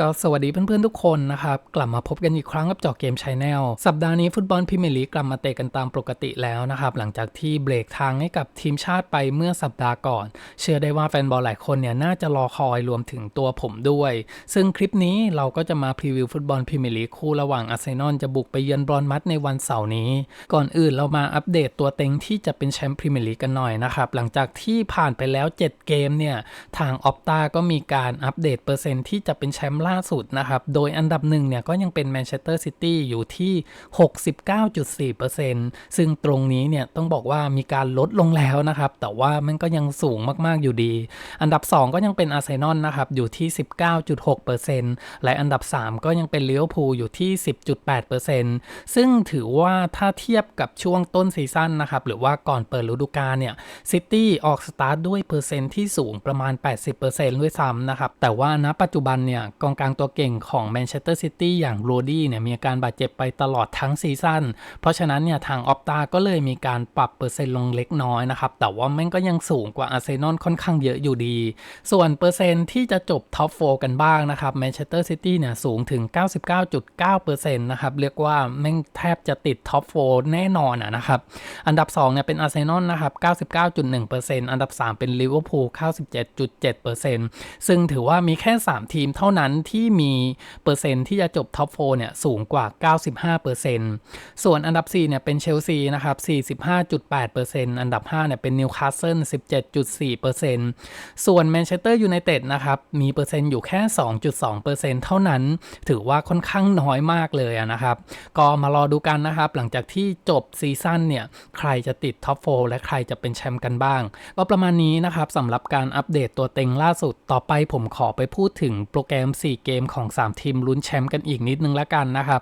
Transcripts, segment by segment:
ก็สวัสดีเพื่อนๆทุกคนนะครับ กลับมาพบกันอีกครั้งกับเจอเกมช n แนลสัปดาห์นี้ฟุตบอลพรีเมียร์ลีกกลับมาเตะกันตามปกติแล้วนะครับ หลังจากที่เบรกทางให้กับทีมชาติไปเมื่อสัปดาห์ก่อน เชื่อได้ว่าแฟนบอลหลายคนเนี่ยน่าจะรอคอยรวมถึงตัวผมด้วย ซึ่งคลิปนี้เราก็จะมาพรีวิวฟุตบอลพรีเมียร์ลีกคู่ระหว่างอาร์เซนอลจะบุกไปเยือนบรอนมัดในวันเสาร์นี้ ก่อนอื่นเรามาอัปเดตตัวเต็งที่จะเป็นแชมป์พรีเมียร์ลีกกันหน่อยนะครับหลังจากที่ผ่านไปแล้ว 7 เกมเนี่ยทางออปตาก็มีการอัปเดตเปอร์เซ็นต์ที่จะเป็นแชมป์ล่าสุดนะครับ โดยอันดับหนึ่งเนี่ยก็ยังเป็นแมนเชสเตอร์ซิตี้อยู่ที่ 69.4%ซึ่งตรงนี้เนี่ยต้องบอกว่ามีการลดลงแล้วนะครับ แต่ว่ามันก็ยังสูงมากๆอยู่ดี อันดับ 2 ก็ยังเป็นอาร์เซนอลนะครับ อยู่ที่ 19.6%และอันดับ 3 ก็ยังเป็นเลิเวพูอยู่ที่ 10.8%ซึ่งถือว่าถ้าเทียบกับช่วงต้นซีซั่นนะครับ หรือว่าก่อนเปิดฤดูกาลเนี่ยซิตี้ออกสตาร์ทด้วยเปอร์เซ็นต์ที่สูงประมาณ 80%ด้วยซ้ำนะครับ แต่ว่าณปัจจุบันเนี่ยกองกลางตัวเก่งของแมนเชสเตอร์ซิตี้อย่างโรดี้เนี่ยมีอาการบาดเจ็บไปตลอดทั้งซีซั่น เพราะฉะนั้นเนี่ยทางออปตาก็เลยมีการปรับเปอร์เซ็นต์ลงเล็กน้อยนะครับ แต่ว่าแม่งก็ยังสูงกว่าอาร์เซนอลค่อนข้างเยอะอยู่ดี ส่วนเปอร์เซ็นต์ที่จะจบท็อปโฟกันบ้างนะครับแมนเชสเตอร์ซิตี้เนี่ยสูงถึง 99.9%นะครับเรียกว่าแม่งแทบจะติดท็อปโฟแน่นอนอะนะครับอันดับ2เนี่ยเป็นอาร์เซนอลนะครับ99.1%อันดับ 3 เป็นลิเวอร์พูล97.7%ซึ่งถือว่ามีแค่ 3 ทีมเท่านั้นที่มีเปอร์เซ็นต์ที่จะจบท็อปโฟเนี่ยสูงกว่า 95%ส่วนอันดับ 4 เนี่ยเป็นเชลซีนะครับ 45.8%อันดับ 5 เนี่ยเป็นนิวคาสเซิล 17.4%ส่วนแมนเชสเตอร์ยูไนเต็ดนะครับ มีเปอร์เซ็นต์อยู่แค่ 2.2%เท่านั้น ถือว่าค่อนข้างน้อยมากเลยนะครับ ก็มารอดูกันนะครับ หลังจากที่จบซีซั่นเนี่ย ใครจะติดท็อปโฟและใครจะเป็นแชมป์กันบ้าง ก็ประมาณนี้นะครับสำหรับการอัปเดตตัวเต็งล่าสุดต่อไปผมขอไปพูดถึงโปรแกรม 4เกมของ 3 ทีมลุ้นแชมป์กันอีกนิดนึงละกันนะครับ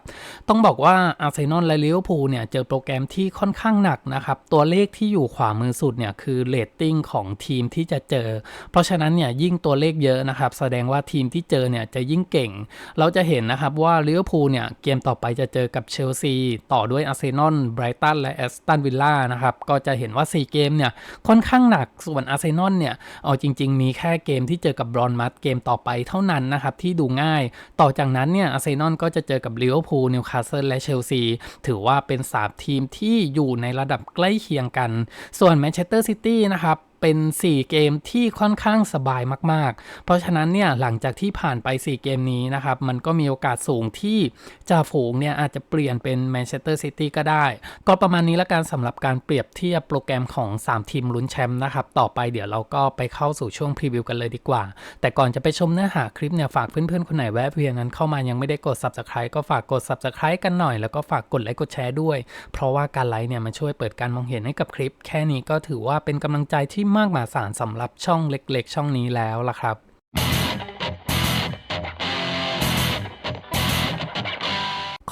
ต้องบอกว่าอาร์เซนอลและลิเวอร์พูลเนี่ยเจอโปรแกรมที่ค่อนข้างหนักนะครับ ตัวเลขที่อยู่ขวามือสุดเนี่ยคือเรตติ้งของทีมที่จะเจอ เพราะฉะนั้นเนี่ยยิ่งตัวเลขเยอะนะครับ แสดงว่าทีมที่เจอเนี่ยจะยิ่งเก่ง เราจะเห็นนะครับว่าลิเวอร์พูลเนี่ยเกมต่อไปจะเจอกับเชลซีต่อด้วยอาร์เซนอลไบรตันและแอสตันวิลล่านะครับก็จะเห็นว่า 4 เกมเนี่ยค่อนข้างหนักส่วนอาร์เซนอลเนี่ยเอาจริง ๆ มีแค่เกมที่เจอกับบรอนมัดเกมต่อไปเท่านั้นนะครับที่ดูง่าย ต่อจากนั้นเนี่ยอาร์เซนอลก็จะเจอกับลิเวอร์พูลนิวคาสเซิลและเชลซีถือว่าเป็น 3 ทีมที่อยู่ในระดับใกล้เคียงกัน ส่วนแมนเชสเตอร์ซิตี้นะครับ เป็น 4 เกมที่ค่อนข้างสบายมาก ๆ เพราะฉะนั้นเนี่ยหลังจากที่ผ่านไป 4 เกมนี้นะครับ มันก็มีโอกาสสูงที่จ่าฝูงเนี่ยอาจจะเปลี่ยนเป็นแมนเชสเตอร์ซิตี้ก็ได้ ก็ประมาณนี้ละกันสำหรับการเปรียบเทียบโปรแกรมของ 3 ทีมลุ้นแชมป์นะครับ ต่อไปเดี๋ยวเราก็ไปเข้าสู่ช่วงพรีวิวกันเลยดีกว่า แต่ก่อนจะไปชมเนื้อหาคลิปเนี่ยฝากเพื่อนๆคนไหนแวะเวียนนั้นเข้ามายังไม่ได้กด subscribe ก็ฝากกด subscribe กันหน่อยแล้วก็ฝากกดไลค์กดแชร์ด้วย เพราะว่าการไลค์เนี่ยมันช่วยเปิดการมองเห็นให้กับคลิป แค่นี้ก็ถือว่าเป็นกำลังใจที่มากมายสารสำหรับช่องเล็กๆ ช่องนี้แล้วล่ะครับ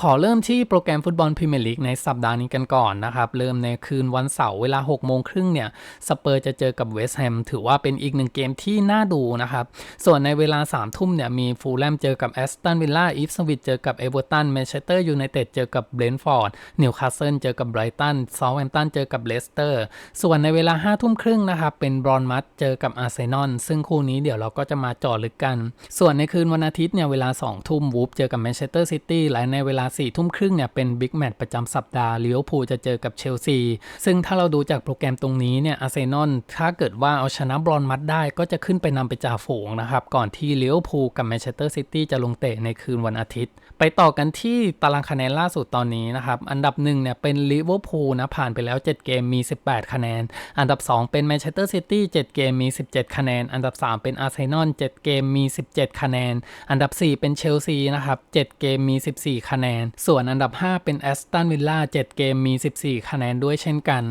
ขอเริ่มที่โปรแกรมฟุตบอลพรีเมียร์ลีกในสัปดาห์นี้กันก่อนนะครับ เริ่มในคืนวันเสาร์เวลา6โมงครึ่งเนี่ยสเปอร์จะเจอกับเวสต์แฮมถือว่าเป็นอีกหนึ่งเกมที่น่าดูนะครับ ส่วนในเวลา3ทุ่มเนี่ยมีฟูลแลมเจอกับแอสตันวิลล่าอีฟสวิตเจอกับเอเวอร์ตันแมนเชสเตอร์ยูไนเต็ดเจอกับเบรนฟอร์ดนิวคาสเซิลเจอกับไบรตันซาท์แฮมป์ตันเจอกับเลสเตอร์ส่วนในเวลา5ทุ่มครึ่งนะครับเป็นบรอนมัดเจอกับอาร์เซนอลซึ่งคู่นี้เดี๋ยวเราก็จะมาจาะลึกกัน ส่วนในคืนวันอาทิตย์เนี่ยเวลา2ทุ่มวูฟเจอกับแมนเชสเตอร์ซิตี้และในเวลา4ทุ่มครึ่งเนี่ยเป็นบิ๊กแมตช์ประจำสัปดาห์เลี้ยวผูจะเจอกับเชลซี ซึ่งถ้าเราดูจากโปรแกรมตรงนี้เนี่ยอาร์เซนอลถ้าเกิดว่าเอาชนะบรอนมัดได้ก็จะขึ้นไปนำไปจ่าฝูงนะครับ ก่อนที่เลี้ยวผูกับแมนเชสเตอร์ซิตี้จะลงเตะในคืนวันอาทิตย์ ไปต่อกันที่ตารางคะแนนล่าสุดตอนนี้นะครับ อันดับหนึ่งเนี่ยเป็นลิเวอร์พูลนะผ่านไปแล้ว 7 เกมมี 18 คะแนน อันดับ 2 เป็นแมนเชสเตอร์ซิตี้7เกมมี 17 คะแนน อันดับ 3 เป็นอาร์เซนอล7เกมมี 17 คะแนน อันดับ 4 เป็นเชลซีนะครับ7เกมมี 14 คะแนน ส่วนอันดับ 5 เป็นแอสตันวิลล่า7เกมมี 14 คะแนนด้วยเช่นกัน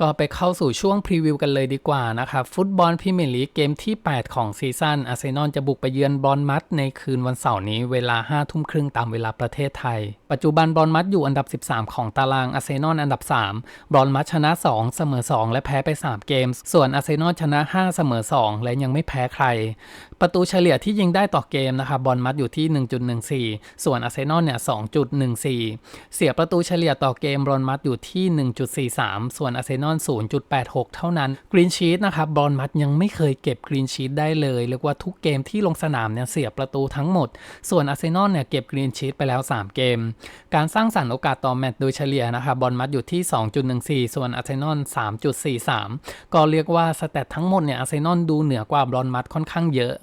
ก็ไปเข้าสู่ช่วงพรีวิวกันเลยดีกว่านะครับฟุตบอลพรีเมียร์ลีกเกมที่ 8 ของซีซั่นอาร์เซนอลจะบุกไปเยือนบอลมัดในคืนวันเสาร์นี้เวลา5ทุ่มครึ่งตามเวลาประเทศไทย ปัจจุบันบอลมัดอยู่อันดับ 13 ของตารางอาร์เซนอลอันดับ 3 บอลมัดชนะ 2 เสมอ 2 และแพ้ไป 3 เกม ส่วนอาร์เซนอลชนะ 5 เสมอ 2 และยังไม่แพ้ใคร ประตูเฉลี่ยที่ยิงได้ต่อเกมนะครับบอลมัดอยู่ที่ 1.14 ส่วนอาร์เซนอลเนี่ย 2.14 เสียประตูเฉลี่ยต่อเกมบอลมัดอยู่ที่ 1.43 ส่วนอาร์เซนอล0.86 เท่านั้นกรีนชีตนะครับบอลมัดยังไม่เคยเก็บกรีนชีตได้เลย เรียกว่าทุกเกมที่ลงสนามเนี่ยเสียประตูทั้งหมด ส่วนอาร์เซนอลเนี่ยเก็บกรีนชีตไปแล้ว 3 เกม การสร้างสรรค์โอกาสต่อแมตช์โดยเฉลี่ยนะครับบอลมัดอยู่ที่ 2.14 ส่วนอาร์เซนอล3.43 ก็เรียกว่าสแตททั้งหมดเนี่ยอาร์เซนอลดูเหนือกว่าบอลมัดค่อนข้างเยอะ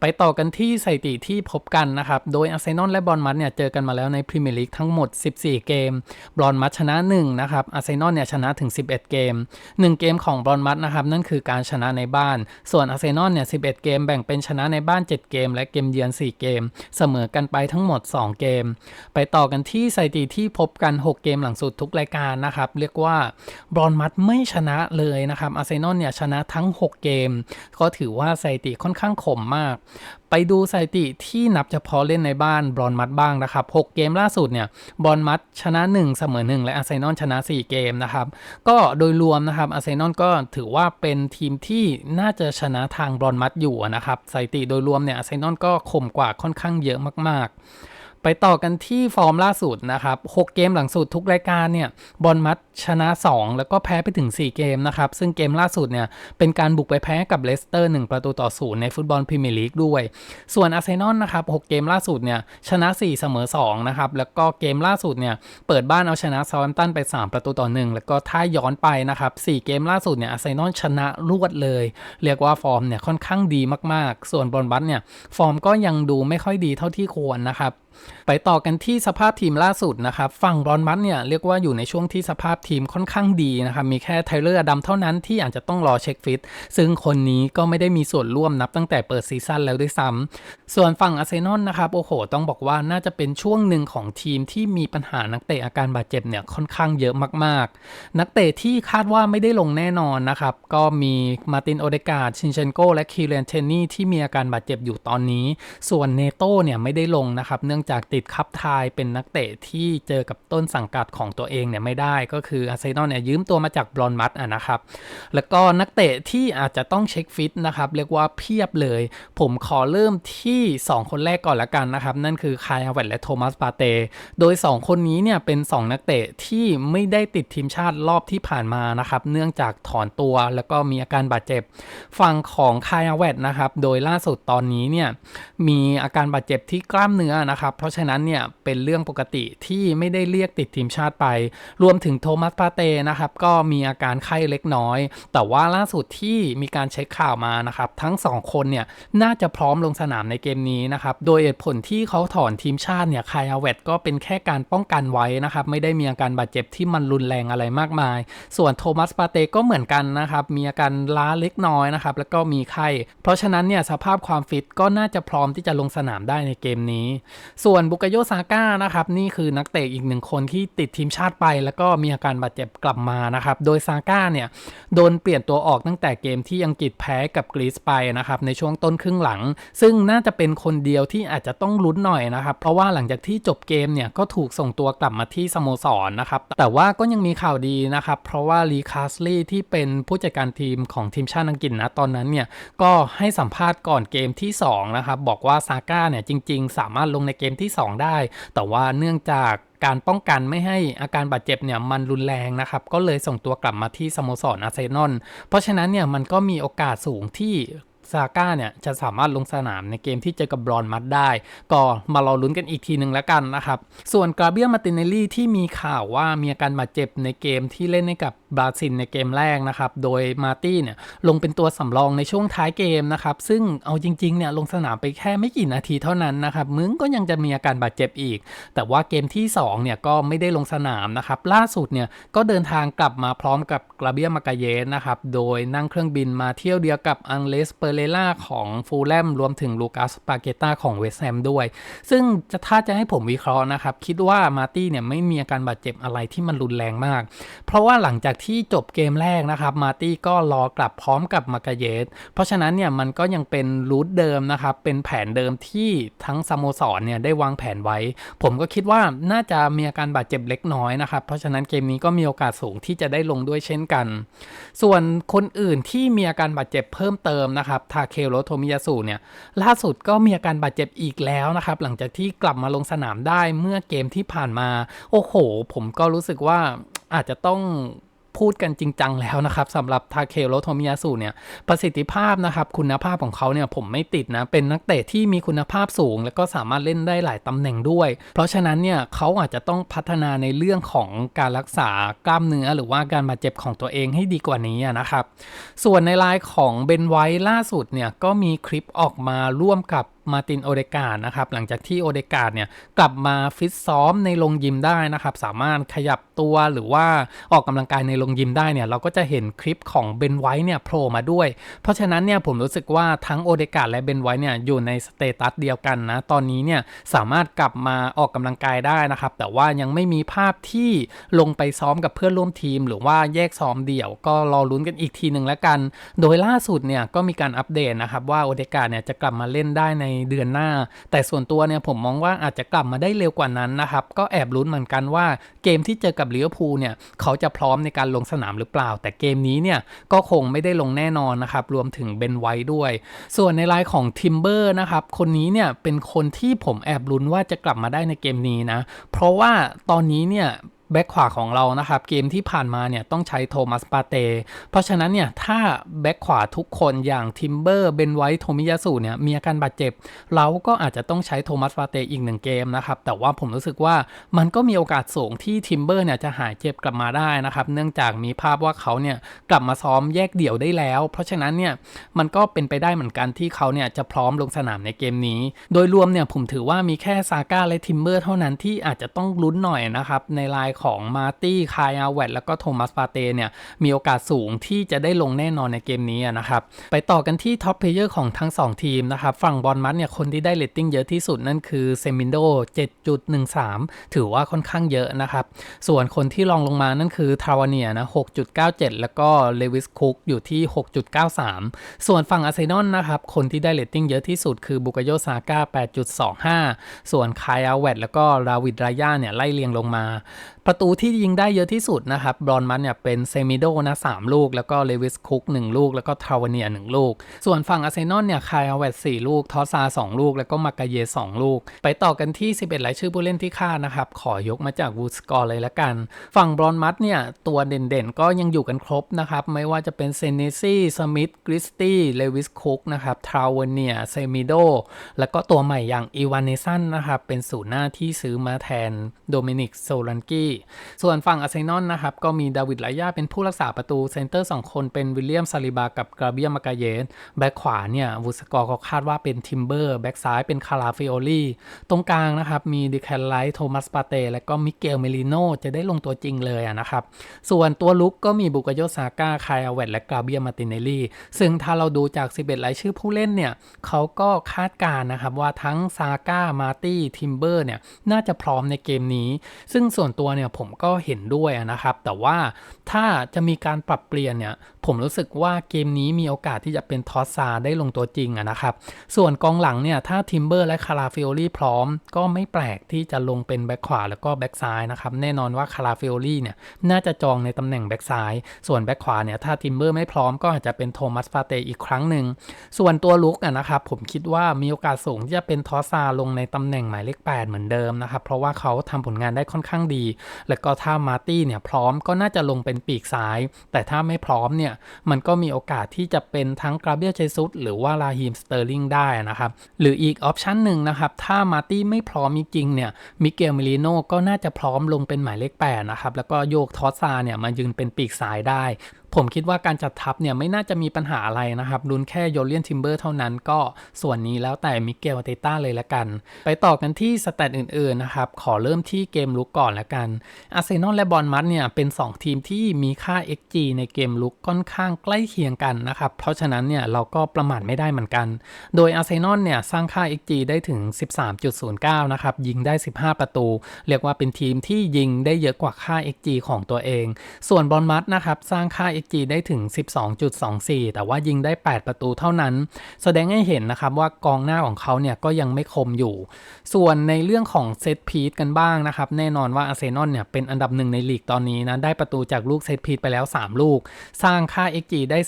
ไปต่อกันที่สถิติที่พบกันนะครับ โดยอาร์เซนอลและบอลมัดเนี่ยเจอกันมาแล้วในพรีเมียร์ลีกทั้งหมด 14 เกม บอลมัดชนะ 1 นะครับ อาร์เซนอลเนี่ยชนะถึง 11 เกม 1 เกมของบอลมัดนะครับ นั่นคือการชนะในบ้าน ส่วนอาร์เซนอลเนี่ย 11 เกม แบ่งเป็นชนะในบ้าน 7 เกม และเกมเยือน 4 เกม เสมอกันไปทั้งหมด 2 เกม ไปต่อกันที่สถิติที่พบกัน 6 เกมหลังสุดทุกรายการนะครับ เรียกว่าบอลมัดไม่ชนะเลยนะครับ อาร์เซนอลเนี่ยชนะทั้ง 6 เกม ก็ถือว่าสถิติค่อนข้างขมมาก ไปดูสถิติที่นับเฉพาะเล่นในบ้านบอลมัดบ้างนะครับ 6 เกมล่าสุดเนี่ยบอลมัดชนะ 1 เสมอ 1 และอาร์เซนอลชนะ 4 เกมนะครับ ก็โดยรวมนะครับอาร์เซนอลก็ถือว่าเป็นทีมที่น่าจะชนะทางบอลมัดอยู่นะครับสถิติโดยรวมเนี่ยอาร์เซนอลก็ข่มกว่าค่อนข้างเยอะมากๆ ไปต่อกันที่ฟอร์มล่าสุดนะครับ 6 เกมหลังสุดทุกรายการเนี่ยบอลมัดชนะ 2 แล้วก็แพ้ไปถึง 4 เกมนะครับ ซึ่งเกมล่าสุดเนี่ยเป็นการบุกไปแพ้กับเลสเตอร์ 1 ประตูต่อศูนย์ในฟุตบอลพรีเมียร์ลีกด้วย ส่วนอาร์เซนอลนะครับ 6 เกมล่าสุดเนี่ยชนะ 4 เสมอ2นะครับแล้วก็เกมล่าสุดเนี่ยเปิดบ้านเอาชนะซาวแฮมตันไป 3 ประตูต่อ 1 แล้วก็ถ้าย้อนไปนะครับ4เกมล่าสุดเนี่ยอาร์เซนอลชนะรวดเลย เรียกว่าฟอร์มเนี่ยค่อนข้างดีมากๆ ส่วนบอลมัดเนี่ยฟอร์มก็ยังดูไม่ค่อยดีเท่าที่ควรนะครับ ไปต่อกันที่สภาพทีมล่าสุดนะครับฝั่งบอลมัดเนี่ยเรียกว่าอยู่ในช่วงที่สภาพทีมค่อนข้างดีนะครับมีแค่ไทเลอร์ดำเท่านั้นที่อาจจะต้องรอเช็คฟิต ซึ่งคนนี้ก็ไม่ได้มีส่วนร่วมนับตั้งแต่เปิดซีซั่นแล้วด้วยซ้ำส่วนฝั่งอาร์เซนอลนะครับโอ้โห ต้องบอกว่าน่าจะเป็นช่วงหนึ่งของทีมที่มีปัญหานักเตะอาการบาดเจ็บเนี่ยค่อนข้างเยอะมากๆ นักเตะที่คาดว่าไม่ได้ลงแน่นอนนะครับก็มีมาตินโอเดกาดชินเชนโกและคีเรนเทนนี่ที่มีอาการบาดเจ็บอยู่ตอนนี้ ส่วนเนโต้เนี่ยไม่ได้ลงนะครับเนื่องจากติดคับทายเป็นนักเตะที่เจอกับต้นสังกัดของตัวเองเนี่ยไม่ได้ก็คืออาร์เซนอลเนี่ยยืมตัวมาจากบรอนมัดอะนะครับ แล้วก็นักเตะที่อาจจะต้องเช็คฟิตนะครับ เรียกว่าเพียบเลย ผมขอเริ่มที่ 2 คนแรกก่อนละกันนะครับ นั่นคือคายฮาวเวตและโทมัสปาเต โดย 2 คนนี้เนี่ยเป็น 2 นักเตะที่ไม่ได้ติดทีมชาติรอบที่ผ่านมานะครับเนื่องจากถอนตัวแล้วก็มีอาการบาดเจ็บฝั่งของคายฮาวเวตนะครับโดยล่าสุดตอนนี้เนี่ยมีอาการบาดเจ็บที่กล้ามเนื้อนะครับเพราะฉะนั้นเนี่ยเป็นเรื่องปกติที่ไม่ได้เรียกติดทีมชาติไป รวมถึงโทมัสปาเตนะครับก็มีอาการไข้เล็กน้อย แต่ว่าล่าสุดที่มีการเช็คข่าวมานะครับทั้ง 2 คนเนี่ยน่าจะพร้อมลงสนามในเกมนี้นะครับโดยเหตุผลที่เขาถอนทีมชาติเนี่ยคายอาเวตก็เป็นแค่การป้องกันไว้นะครับไม่ได้มีอาการบาดเจ็บที่มันรุนแรงอะไรมากมาย ส่วนโทมัสปาเตก็เหมือนกันนะครับมีอาการล้าเล็กน้อยนะครับแล้วก็มีไข้ เพราะฉะนั้นเนี่ยสภาพความฟิตก็น่าจะพร้อมที่จะลงสนามได้ในเกมนี้ส่วนบุกโยซาก้านะครับนี่คือนักเตะอีกหนึ่งคนที่ติดทีมชาติไป แล้วก็มีอาการบาดเจ็บกลับมานะครับ โดยซาก้าเนี่ยโดนเปลี่ยนตัวออกตั้งแต่เกมที่อังกฤษแพ้กับกรีซไปนะครับในช่วงต้นครึ่งหลัง ซึ่งน่าจะเป็นคนเดียวที่อาจจะต้องลุ้นหน่อยนะครับ เพราะว่าหลังจากที่จบเกมเนี่ยก็ถูกส่งตัวกลับมาที่สโมสรนะครับแต่ว่าก็ยังมีข่าวดีนะครับเพราะว่าลีคาสลีที่เป็นผู้จัดการทีมของทีมชาติอังกฤษนะตอนนั้นเนี่ยก็ให้สัมภาษณ์ก่อนเกมที่2นะครับบอกว่าซาก้าเนี่ยจริง ๆ สามารถลงในเกมที่ 2 ได้ แต่ว่าเนื่องจากการป้องกันไม่ให้อาการบาดเจ็บเนี่ยมันรุนแรงนะครับ ก็เลยส่งตัวกลับมาที่สโมสรอาร์เซนอลเพราะฉะนั้นเนี่ยมันก็มีโอกาสสูงที่ ซาก้าเนี่ยจะสามารถลงสนามในเกมที่เจอกับบรอนมัดได้ ก็มารอลุ้นกันอีกทีหนึ่งแล้วกันนะครับ ส่วนกราเบียมาตินเนลลี่ที่มีข่าวว่ามีอาการบาดเจ็บในเกมที่เล่นให้กับบราซิลในเกมแรกนะครับ โดยมาตี้เนี่ยลงเป็นตัวสำรองในช่วงท้ายเกมนะครับ ซึ่งเอาจริงๆเนี่ยลงสนามไปแค่ไม่กี่นาทีเท่านั้นนะครับ มึงก็ยังจะมีอาการบาดเจ็บอีก แต่ว่าเกมที่2เนี่ยก็ไม่ได้ลงสนามนะครับ ล่าสุดเนี่ยก็เดินทางกลับมาพร้อมกับกราเบียมากาเยสนะครับ โดยนั่งเครื่องบินมาเที่ยวเดียวกับอังเลสเปเรเล่าของฟูลแลมรวมถึงลูกัสปาเกต้าของเวสแฮมด้วย ซึ่งจะถ้าจะให้ผมวิเคราะห์นะครับ คิดว่ามาร์ตี้เนี่ยไม่มีอาการบาดเจ็บอะไรที่มันรุนแรงมาก เพราะว่าหลังจากที่จบเกมแรกนะครับ มาร์ตี้ก็รอกลับพร้อมกับมากาเยสเพราะฉะนั้นเนี่ยมันก็ยังเป็นรูทเดิมนะครับ เป็นแผนเดิมที่ทั้งสโมสรเนี่ยได้วางแผนไว้ ผมก็คิดว่าน่าจะมีอาการบาดเจ็บเล็กน้อยนะครับ เพราะฉะนั้นเกมนี้ก็มีโอกาสสูงที่จะได้ลงด้วยเช่นกัน ส่วนคนอื่นที่มีอาการบาดเจ็บเพิ่มเติมนะครับทาเคโรโทมิยาสุเนี่ยล่าสุดก็มีอาการบาดเจ็บอีกแล้วนะครับ หลังจากที่กลับมาลงสนามได้เมื่อเกมที่ผ่านมา โอ้โห ผมก็รู้สึกว่าอาจจะต้อง พูดกันจริงจังแล้วนะครับสำหรับทาเคโรโทมิยาสุเนี่ยประสิทธิภาพนะครับคุณภาพของเขาเนี่ยผมไม่ติดนะเป็นนักเตะที่มีคุณภาพสูง แล้วก็สามารถเล่นได้หลายตำแหน่งด้วย เพราะฉะนั้นเนี่ยเขาอาจจะต้องพัฒนาในเรื่องของการรักษากล้ามเนื้อ หรือว่าการบาดเจ็บของตัวเองให้ดีกว่านี้นะครับส่วนในไลน์ของเบนไวท์ล่าสุดเนี่ยก็มีคลิปออกมาร่วมกับ มาตินโอเดกาดนะครับหลังจากที่โอเดกาดเนี่ยกลับมาฟิตซ้อมในโรงยิมได้นะครับสามารถขยับตัวหรือว่าออกกำลังกายในโรงยิมได้เนี่ยเราก็จะเห็นคลิปของเบนไวท์เนี่ยโผล่มาด้วย เพราะฉะนั้นเนี่ยผมรู้สึกว่าทั้งโอเดกาดและเบนไวท์เนี่ยอยู่ในสเตตัสเดียวกันนะตอนนี้เนี่ยสามารถกลับมาออกกำลังกายได้นะครับแต่ว่ายังไม่มีภาพที่ลงไปซ้อมกับเพื่อนร่วมทีม หรือว่าแยกซ้อมเดี่ยวก็รอลุ้นกันอีกทีหนึ่งแล้วกัน โดยล่าสุดเนี่ยก็มีการอัปเดตนะครับว่าโอเดกาดเนี่ยจะกลับมาเล่นได้ในเดือนหน้า แต่ส่วนตัวเนี่ยผมมองว่าอาจจะกลับมาได้เร็วกว่านั้นนะครับ ก็แอบลุ้นเหมือนกันว่าเกมที่เจอกับลิเวอร์พูลเนี่ยเขาจะพร้อมในการลงสนามหรือเปล่า แต่เกมนี้เนี่ยก็คงไม่ได้ลงแน่นอนนะครับ รวมถึงเบนไวท์ด้วย ส่วนในไลน์ของทิมเบอร์นะครับ คนนี้เนี่ยเป็นคนที่ผมแอบลุ้นว่าจะกลับมาได้ในเกมนี้นะ เพราะว่าตอนนี้เนี่ย แบ็คขวาของเรานะครับ เกมที่ผ่านมาเนี่ยต้องใช้โทมัสปาเต เพราะฉะนั้นเนี่ยถ้าแบ็คขวาทุกคนอย่างทิมเบอร์เบนไวท์โทมิยาสุเนี่ยมีอาการบาดเจ็บ เราก็อาจจะต้องใช้โทมัสปาเตอีกหนึ่งเกมนะครับ แต่ว่าผมรู้สึกว่ามันก็มีโอกาสสูงที่ทิมเบอร์เนี่ยจะหายเจ็บกลับมาได้นะครับ เนื่องจากมีภาพว่าเขาเนี่ยกลับมาซ้อมแยกเดี่ยวได้แล้ว เพราะฉะนั้นเนี่ยมันก็เป็นไปได้เหมือนกันที่เขาเนี่ยจะพร้อมลงสนามในเกมนี้ โดยรวมเนี่ยผมถือว่ามีแค่ซาก้าและทิมเบอร์เท่านั้นที่อาจจะต้องลุ้นหน่อยนะครับในไลน์ของมาร์ตี้คายอาแวตแล้วก็โทมัสปาเตเนี่ยมีโอกาสสูงที่จะได้ลงแน่นอนในเกมนี้นะครับไปต่อกันที่ท็อปเพลเยอร์ของทั้ง 2 ทีมนะครับฝั่งบอลมัดเนี่ยคนที่ได้เรตติ้งเยอะที่สุดนั่นคือเซมินโด7.13 ถือว่าค่อนข้างเยอะนะครับ ส่วนคนที่รองลงมานั่นคือทาวเนียนะ 6.97 แล้วก็เลวิสคุกอยู่ที่ 6.93 ส่วนฝั่งอาร์เซนอลนะครับ คนที่ได้เรตติ้งเยอะที่สุดคือบุกโยซาก้า 8.25 ส่วนคายอาแวตแล้วก็ราวิดรายาเนี่ยไล่เรียงลงมาประตูที่ยิงได้เยอะที่สุดนะครับบรอนมันเนี่ยเป็นเซมิโดนะสามลูก แล้วก็เลวิสคุก1ลูก แล้วก็ทราวเนีย1ลูก ส่วนฝั่งอาร์เซนอลเนี่ยคายอาแวต4ลูก ทอซา2ลูก แล้วก็มากาเย2ลูก ไปต่อกันที่ 11รายชื่อผู้เล่นที่คานะครับ ขอยกมาจากวูดสกอร์เลยละกัน ฝั่งบรอนมัดเนี่ยตัวเด่นๆ ก็ยังอยู่กันครบนะครับ ไม่ว่าจะเป็นเซเนซี่สมิธกริสตี้เลวิสคุกนะครับทราวเนียเซมิโดแล้วก็ตัวใหม่อย่างอีวานเนสันนะครับเป็นศูนย์หน้าที่ซื้อมาแทนโดมินิกโซลันกี้ส่วนฝั่งอาร์เซนอลนะครับ ก็มีดาวิดไลยาเป็นผู้รักษาประตูเซนเตอร์ 2 คนเป็นวิลเลียมซาลิบากับกราเบียมากาเยนแบ็คขวาเนี่ยวูสกอร์ก็คาดว่าเป็นทิมเบอร์แบ็คซ้ายเป็นคาราฟิโอลีตรงกลางนะครับมีดิแคนไลท์โทมัสปาเตและก็มิเกลเมลิโนจะได้ลงตัวจริงเลยนะครับส่วนตัวลุกก็มีบุกโยซาก้าคายอาเวตและกราเบียมาตินเนลลี่ซึ่งถ้าเราดูจาก 11 รายชื่อผู้เล่นเนี่ยเขาก็คาดการนะครับว่าทั้งซาก้ามาตี้ทิมเบอร์เนี่ยน่าจะพร้อมในเกมนี้ ซึ่งส่วนตัวเนี่ยผมก็เห็นด้วยนะครับ แต่ว่าถ้าจะมีการปรับเปลี่ยนเนี่ยผมรู้สึกว่าเกมนี้มีโอกาสที่จะเป็นทอสซาได้ลงตัวจริงนะครับ ส่วนกองหลังเนี่ยถ้าทิมเบอร์และคาราฟิโอลี่พร้อม ก็ไม่แปลกที่จะลงเป็นแบ็คขวาแล้วก็แบ็คซ้ายนะครับแน่นอนว่าคาราฟิโอลี่เนี่ยน่าจะจองในตำแหน่งแบ็คซ้าย ส่วนแบ็คขวาเนี่ยถ้าทิมเบอร์ไม่พร้อมก็อาจจะเป็นโทมัสฟาเตอีกครั้งหนึ่งส่วนตัวลุกนะครับผมคิดว่ามีโอกาสสูงที่จะเป็นทอสซาลงในตำแหน่งหมายเลข8เหมือนเดิมนะครับเพราะว่าเขาทำผลงานได้ค่อนข้างดีแล้วก็ถ้ามาร์ตี้เนี่ยพร้อมก็น่าจะลงเป็นปีกซ้าย แต่ถ้าไม่พร้อมเนี่ยมันก็มีโอกาสที่จะเป็นทั้งกราเบียเจซุสหรือว่าลาฮิมสเตอร์ลิงได้นะครับหรืออีกออปชันหนึ่งนะครับถ้ามาร์ตี้ไม่พร้อมจริงๆเนี่ยมิเกลมิลิโนก็น่าจะพร้อมลงเป็นหมายเลข8นะครับแล้วก็โยกทอสซาเนี่ยมายืนเป็นปีกซ้ายได้ ผมคิดว่าการจัดทัพเนี่ยไม่น่าจะมีปัญหาอะไรนะครับลุ้นแค่โยเลียนทิมเบอร์เท่านั้นก็ส่วนนี้แล้วแต่มิเกลอาเตต้าเลยละกัน ไปต่อกันที่สแตทอื่นๆนะครับ ขอเริ่มที่เกมลุกก่อนละกันอาร์เซนอลและบอลมัดเนี่ยเป็น 2 ทีมที่มีค่า XG ในเกมลุกค่อนข้างใกล้เคียงกันนะครับ เพราะฉะนั้นเนี่ยเราก็ประมาทไม่ได้เหมือนกัน โดยอาร์เซนอลเนี่ยสร้างค่า XG ได้ถึง 13.09 นะครับ ยิงได้ 15 ประตู เรียกว่าเป็นทีมที่ยิงได้เยอะกว่าค่า XG ของตัวเอง ส่วนบอลมัดนะครับสร้างค่า XG ได้ถึง 12.24 แต่ว่ายิงได้ 8 ประตูเท่านั้น แสดงให้เห็นนะครับว่ากองหน้าของเขาเนี่ยก็ยังไม่คมอยู่ ส่วนในเรื่องของเซตพีทกันบ้างนะครับ แน่นอนว่าอาร์เซนอลเนี่ยเป็นอันดับหนึ่งในลีกตอนนี้นะ ได้ประตูจากลูกเซตพีทไปแล้ว 3 ลูก สร้างค่า XG ได้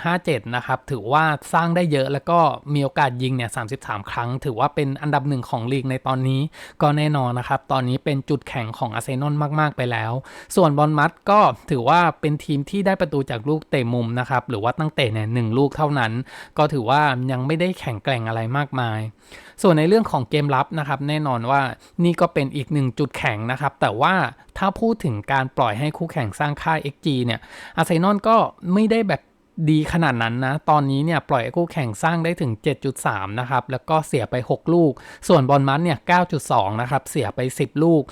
3.57 นะครับ ถือว่าสร้างได้เยอะแล้วก็มีโอกาสยิงเนี่ย33 ครั้ง ถือว่าเป็นอันดับหนึ่งของลีกในตอนนี้ ก็แน่นอนนะครับตอนนี้เป็นจุดแข็งของอาร์เซนอลมาก ๆ ไปแล้ว ส่วนบอลมัดก็ถือว่าเป็นทีมที่ได้ประตูจากลูกเตะมุมนะครับ หรือว่าตั้งเตะเนี่ยหนึ่งลูกเท่านั้น ก็ถือว่ายังไม่ได้แข็งแกร่งอะไรมากมาย ส่วนในเรื่องของเกมรับนะครับแน่นอนว่านี่ก็เป็นอีกหนึ่งจุดแข็งนะครับ แต่ว่าถ้าพูดถึงการปล่อยให้คู่แข่งสร้างค่า XG เนี่ยอาร์เซนอลก็ไม่ได้แบบ ดีขนาดนั้นนะ ตอนนี้เนี่ยปล่อยให้คู่แข่งสร้างได้ถึง 7.3 นะครับ แล้วก็เสียไป 6 ลูก ส่วนบอลมัดเนี่ย 9.2 นะครับ เสียไป 10 ลูก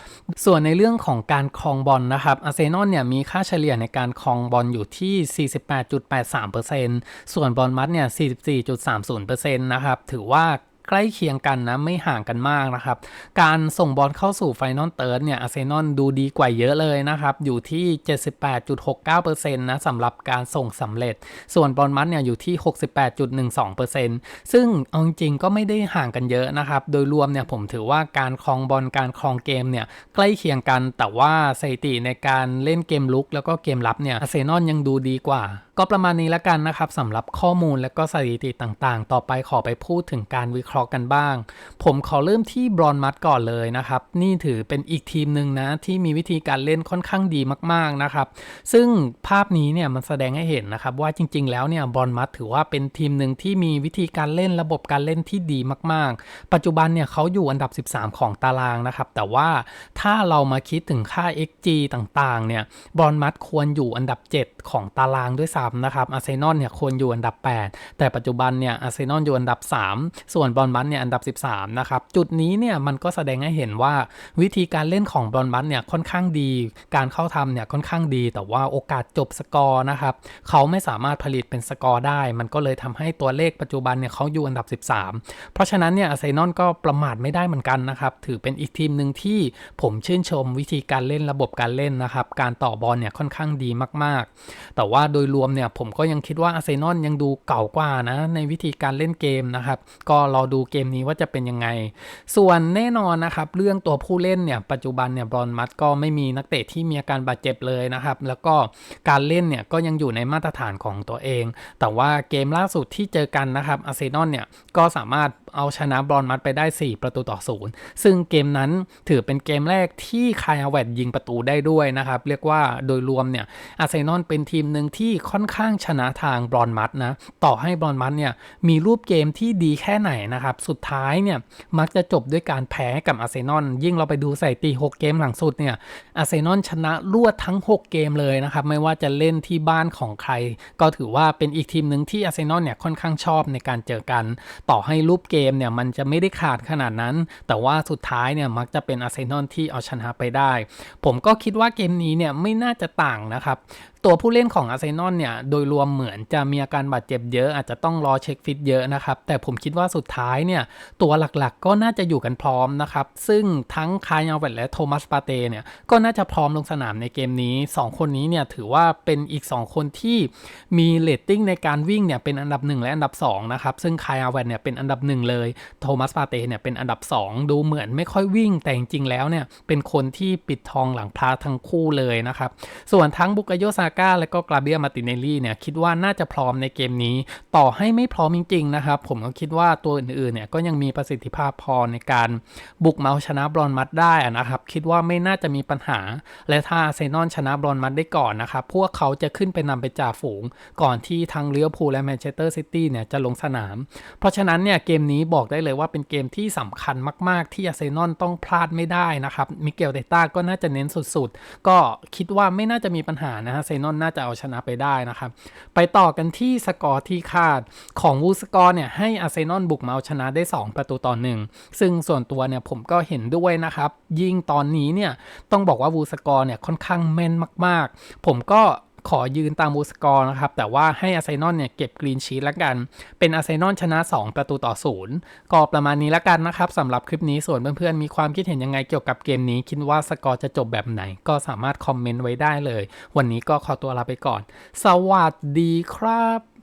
ส่วนในเรื่องของการคลองบอลนะครับ อาร์เซนอลเนี่ยมีค่าเฉลี่ยในการคลองบอลอยู่ที่ 48.83%ส่วนบอลมัดเนี่ย 44.30%นะครับ ถือว่า ใกล้เคียงกันนะไม่ห่างกันมากนะครับ การส่งบอลเข้าสู่ไฟนอลเติร์ดเนี่ยอาร์เซนอลดูดีกว่าเยอะเลยนะครับ อยู่ที่ 78.69%นะสำหรับการส่งสำเร็จ ส่วนบอลมัดเนี่ยอยู่ที่ 68.12%ซึ่งเอาจริงก็ไม่ได้ห่างกันเยอะนะครับ โดยรวมเนี่ยผมถือว่าการครองบอลการครองเกมเนี่ยใกล้เคียงกันแต่ว่าสถิติในการเล่นเกมลุกแล้วก็เกมรับเนี่ยอาร์เซนอลยังดูดีกว่า ก็ประมาณนี้ล้วกันนะครับสำหรับข้อมูลและก็สถิติต่างๆ ต่อไปขอไปพูดถึงการวิเคราะห์กันบ้าง ผมขอเริ่มที่บรอนมัดก่อนเลยนะครับ นี่ถือเป็นอีกทีมหนึ่งนะ ที่มีวิธีการเล่นค่อนข้างดีมากๆนะครับ ซึ่งภาพนี้เนี่ยมันแสดงให้เห็นนะครับ ว่าจริง ๆ แล้วเนี่ยบรอนมัดถือว่าเป็นทีมหนึ่งที่มีวิธีการเล่นระบบการเล่นที่ดีมาก ๆ ปัจจุบันเนี่ยเขาอยู่อันดับ 13 ของตารางนะครับแต่ว่าถ้าเรามาคิดถึงค่า XG ต่างๆเนี่ยบอนมัดควรอยู่อันดับ 7 ของตารางด้วยซ้ำนะครับอาร์เซนอลเนี่ยควรอยู่อันดับ 8 แต่ปัจจุบันเนี่ยอาร์เซนอลอยู่อันดับ 3 ส่วนบอลมัดเนี่ยอันดับ 13 นะครับ จุดนี้เนี่ยมันก็แสดงให้เห็นว่าวิธีการเล่นของบอลมัดเนี่ยค่อนข้างดี การเข้าทำเนี่ยค่อนข้างดี แต่ว่าโอกาสจบสกอร์นะครับเขาไม่สามารถผลิตเป็นสกอร์ได้ มันก็เลยทำให้ตัวเลขปัจจุบันเนี่ยเขาอยู่อันดับ 13 เพราะฉะนั้นเนี่ยอาร์เซนอลก็ประมาทไม่ได้เหมือนกันนะครับถือเป็นอีกทีมหนึ่งที่ผมชื่นชมวิธีการเล่นระบบการเล่นนะครับการต่อบอลเนี่ยค่อนข้างดีมาก ๆ แต่ว่าโดยรวมเนี่ยผมก็ยังคิดว่าอาร์เซนอลยังดูเก่ากว่านะในวิธีการเล่นเกมนะครับก็รอดูเกมนี้ว่าจะเป็นยังไง ส่วนแน่นอนนะครับเรื่องตัวผู้เล่นเนี่ยปัจจุบันเนี่ยบรอนมัดก็ไม่มีนักเตะที่มีอาการบาดเจ็บเลยนะครับแล้วก็การเล่นเนี่ยก็ยังอยู่ในมาตรฐานของตัวเอง แต่ว่าเกมล่าสุดที่เจอกันนะครับอาร์เซนอลเนี่ยก็สามารถ เอาชนะบรอนมัดไปได้ 4 ประตูต่อศูนย์ซึ่งเกมนั้นถือเป็นเกมแรกที่คายอาเวตยิงประตูได้ด้วยนะครับ เรียกว่าโดยรวมเนี่ยอาร์เซนอลเป็นทีมหนึ่งที่ค่อนข้างชนะทางบรอนมัดนะ ต่อให้บรอนมัดเนี่ยมีรูปเกมที่ดีแค่ไหนนะครับ สุดท้ายเนี่ยมักจะจบด้วยการแพ้กับอาร์เซนอลยิ่งเราไปดูใส่ตี6เกมหลังสุดเนี่ยอาร์เซนอลชนะรวดทั้ง 6 เกมเลยนะครับไม่ว่าจะเล่นที่บ้านของใคร ก็ถือว่าเป็นอีกทีมหนึ่งที่อาร์เซนอลเนี่ยค่อนข้างชอบในการเจอกัน ต่อให้รูปเกมเนี่ยมันจะไม่ได้ขาดขนาดนั้น แต่ว่าสุดท้ายเนี่ยมักจะเป็นอาร์เซนอลที่เอาชนะไปได้ ผมก็คิดว่าเกมนี้เนี่ยไม่น่าจะต่างนะครับ ตัวผู้เล่นของอาร์เซนอลเนี่ย โดยรวมเหมือนจะมีอาการบาดเจ็บเยอะ อาจจะต้องรอเช็คฟิตเยอะนะครับ แต่ผมคิดว่าสุดท้ายเนี่ย ตัวหลักๆก็น่าจะอยู่กันพร้อมนะครับ ซึ่งทั้งคายาเวตและโทมัสปาเตเนี่ย ก็น่าจะพร้อมลงสนามในเกมนี้ 2 คนนี้เนี่ยถือว่าเป็นอีก 2 คนที่มีเลตติ้งในการวิ่งเนี่ยเป็นอันดับ 1 และอันดับ2นะครับ ซึ่งคายาเวตเนี่ยเป็นอันดับ 1 เลย โทมัสปาเตเนี่ยเป็นอันดับ 2 ดูเหมือนไม่ค่อยวิ่ง แต่จริงๆแล้วเนี่ยเป็นคนที่ปิดทองหลังพระทั้งคู่เลยนะครับ ส่วนทั้งบุกโยซากาและก็กราเบียมาติเนลลี่เนี่ยคิดว่าน่าจะพร้อมในเกมนี้ ต่อให้ไม่พร้อมจริงๆนะครับผมก็คิดว่าตัวอื่นๆเนี่ยก็ยังมีประสิทธิภาพพอในการบุกเมาชนะบรอนมัดได้นะครับคิดว่าไม่น่าจะมีปัญหา และถ้าอาเซนอลชนะบรอนมัดได้ก่อนนะครับพวกเขาจะขึ้นไปนำไปจ่าฝูง ก่อนที่ทั้งเลี้ยวพูลและแมนเชสเตอร์ซิตี้เนี่ยจะลงสนาม เพราะฉะนั้นเนี่ยเกมนี้บอกได้เลยว่าเป็นเกมที่สำคัญมาก ๆ ที่อาร์เซนอลต้องพลาดไม่ได้นะครับมิเกลเดต้าก็น่าจะเน้นสุดๆ ก็คิดว่าไม่น่าจะมีปัญหานะฮะเซนอนน่าจะเอาชนะไปได้นะครับ ไปต่อกันที่สกอร์ที่คาดของวูสกอร์เนี่ยให้อาร์เซนอลบุกมาเอาชนะได้ 2 ประตูต่อหนึ่งซึ่งส่วนตัวเนี่ยผมก็เห็นด้วยนะครับ ยิ่งตอนนี้เนี่ยต้องบอกว่าวูสกอร์เนี่ยค่อนข้างแม่นมาก ๆ ผมก็ ขอยืนตามบูสกอร์นะครับ แต่ว่าให้อาร์เซนอลเนี่ยเก็บกรีนชีตละกัน เป็นอาร์เซนอลชนะ 2 ประตูต่อศูนย์ก็ประมาณนี้ละกันนะครับสำหรับคลิปนี้ส่วนเพื่อนๆมีความคิดเห็นยังไงเกี่ยวกับเกมนี้ คิดว่าสกอร์จะจบแบบไหน ก็สามารถคอมเมนต์ไว้ได้เลย วันนี้ก็ขอตัวลาไปก่อน สวัสดีครับ